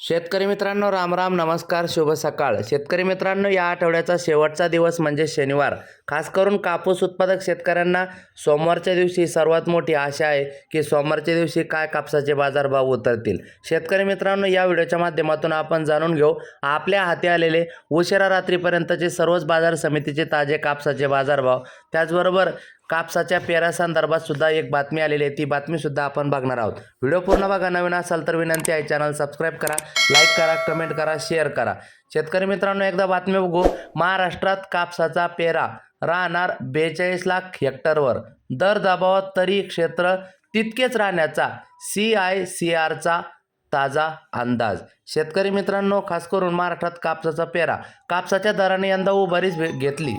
शेतकरी मित्रांनो राम राम नमस्कार शुभ सकाळ. शेतकरी मित्रांनो या आठवड्याचा शेवटचा दिवस म्हणजे शनिवार. खास करून कापूस उत्पादक शेतकऱ्यांना सोमवारच्या दिवशी सर्वात मोठी आशा आहे की सोमवारच्या दिवशी काय कापसाचे बाजारभाव उतरतील. शेतकरी मित्रांनो या व्हिडिओच्या माध्यमातून आपण जाणून घेऊ आपल्या हाती आलेले उशिरा रात्रीपर्यंतचे सर्वच बाजार समितीचे ताजे कापसाचे बाजारभाव. त्याचबरोबर कापसाच्या पेरासंदर्भात सुद्धा एक बातमी आलेली आहे. ती बातमीसुद्धा आपण बघणार आहोत. व्हिडिओ पूर्ण बघा नवीन असाल तर विनंती आहे चॅनल सबस्क्राईब करा लाईक करा कमेंट करा शेअर करा. शेतकरी मित्रांनो एकदा बातमी बघू. महाराष्ट्रात कापसाचा पेरा राहणार बेचाळीस लाख हेक्टरवर. दर दबावात तरी क्षेत्र तितकेच राहण्याचा सी आय सी आरचा ताजा अंदाज. शेतकरी मित्रांनो खास करून महाराष्ट्रात कापसाचा पेरा. कापसाच्या दराने यंदा उभारीच भे- घेतली.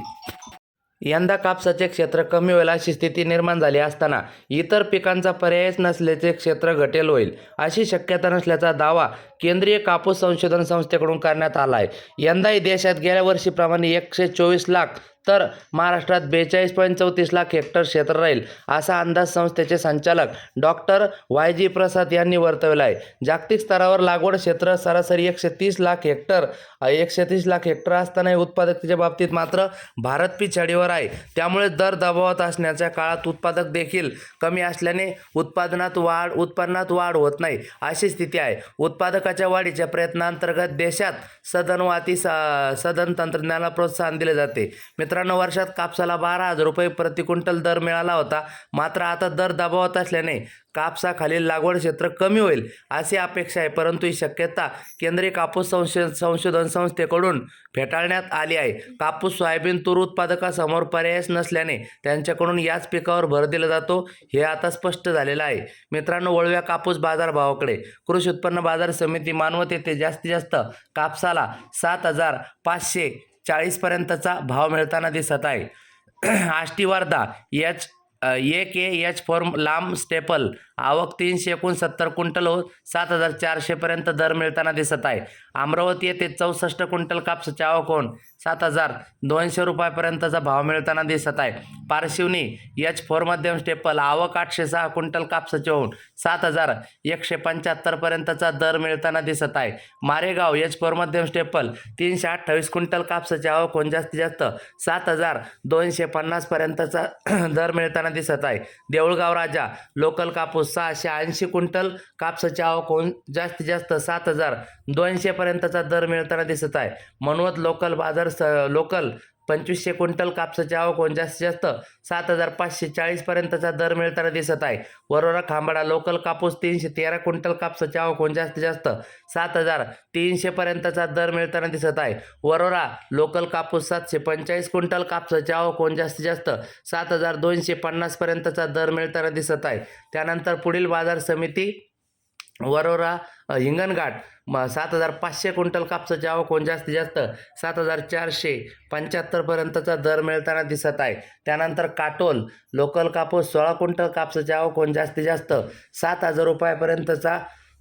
यंदा कापसाचे क्षेत्र कमी होईल अशी स्थिती निर्माण झाली असताना इतर पिकांचा पर्यायच नसल्याचे क्षेत्र घटेल होईल अशी शक्यता नसल्याचा दावा केंद्रीय कापूस संशोधन संस्थेकडून करण्यात आला आहे यंदाही देशात गेल्या वर्षीप्रमाणे एकशे चोवीस लाख तर महाराष्ट्रात बेचाळीस पॉईंट चौतीस लाख हेक्टर क्षेत्र राहील असा अंदाज संस्थेचे संचालक डॉक्टर वाय जी प्रसाद यांनी वर्तवला आहे. जागतिक स्तरावर लागवड क्षेत्र सरासरी एकशे तीस लाख हेक्टर एकशे तीस लाख हेक्टर असतानाही उत्पादकतेच्या बाबतीत मात्र भारत पिछाडीवर आहे. त्यामुळे दर दबावात असण्याच्या काळात उत्पादक देखील कमी असल्याने उत्पादनात वाढ उत्पन्नात वाढ होत नाही अशी स्थिती आहे. उत्पादकाच्या वाढीच्या प्रयत्नांतर्गत देशात सदनवाती सा सदन तंत्रज्ञानाला प्रोत्साहन दिले जाते. मित्र मित्रांनो वर्षात कापसाला बारा हजार रुपये प्रति क्विंटल दर मिळाला होता. मात्र आता दर दबावत असल्याने कापसाखालील लागवड क्षेत्र कमी होईल अशी अपेक्षा आहे. परंतु ही शक्यता केंद्रीय कापूस संशो संशोधन संस्थेकडून फेटाळण्यात आली आहे. कापूस सोयाबीन तूर उत्पादकासमोर पर्यायच नसल्याने त्यांच्याकडून याच पिकावर भर दिला जातो हे आता स्पष्ट झालेलं आहे. मित्रांनो वळव्या कापूस बाजारभावाकडे कृषी उत्पन्न बाजार समिती मानवत येथे जास्तीत जास्त कापसाला सात हजार पाचशे चाळीसपर्यंतचा भाव मिळताना दिसत आहे. Ashti Wardha H A K H form लांब स्टेपल. आवक तीनशे एकोणसत्तर क्विंटल हो सात हजार चारशेपर्यंत दर मिळताना दिसत आहे. अमरावती येथे चौसष्ट क्विंटल कापसाची आवक होऊन सात हजार दोनशे रुपयापर्यंतचा भाव मिळताना दिसत आहे. पारशिवनी एच फोर मध्यम स्टेपल आवक आठशे सहा क्विंटल कापसाचे होऊन सात हजार एकशे पंच्याहत्तरपर्यंतचा दर मिळताना दिसत आहे. मारेगाव एच फोर मध्यम स्टेपल तीनशे अठ्ठावीस क्विंटल कापसाची आवक होऊन जास्तीत जास्त सात हजार दोनशे पन्नासपर्यंतचा दर मिळताना दिसत आहे. देऊळगाव राजा लोकल कापूस सहाशे ऐंशी क्विंटल कापसाची आवक होऊन जास्तीत जास्त सात हजार दोनशेपर्यंतचा दर मिळताना दिसत आहे. मनवत लोकल बाजार स लोकल पंचवीसशे क्विंटल कापसाची आवक होऊन जास्तीत जास्त सात हजार पाचशे चाळीसपर्यंतचा दर मिळताना दिसत आहे. वरोरा खांबाडा लोकल कापूस तीनशे तेरा क्विंटल कापसाची आवक होऊन जास्तीत जास्त सात हजार तीनशेपर्यंतचा दर मिळताना दिसत आहे. वरोरा लोकल कापूस सातशे पंचेचाळीस क्विंटल कापसाची आवक होऊन जास्तीत जास्त सात हजार दोनशे पन्नासपर्यंतचा दर मिळताना दिसत आहे. त्यानंतर पुढील बाजार समिती वरोरा हिंगणघाट म सात हजार पाचशे क्विंटल कापसाची आवक होऊन जास्तीत जास्त सात हजार चारशे पंच्याहत्तरपर्यंतचा दर मिळताना दिसत आहे. त्यानंतर काटोल लोकल कापूस सोळा क्विंटल कापसाची आवक होऊन जास्तीत जास्त सात हजार रुपयापर्यंतचा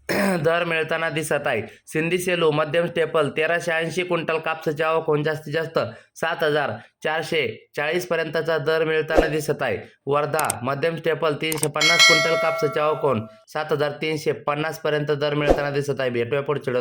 दर मिळताना दिसत आहे सिंधी सेलू मध्यम स्टेपल तेराशे ऐंशी क्विंटल कापसाची आवक होऊन जास्तीत जास्त सात हजार चारशे चाळीसपर्यंतचा दर मिळताना दिसत आहे. वर्धा मध्यम स्टेपल तीनशे पन्नास क्विंटल कापसाची आवक होऊन सात हजार तीनशे पन्नासपर्यंत दर मिळताना दिसत आहे. भेटूया पुढच्या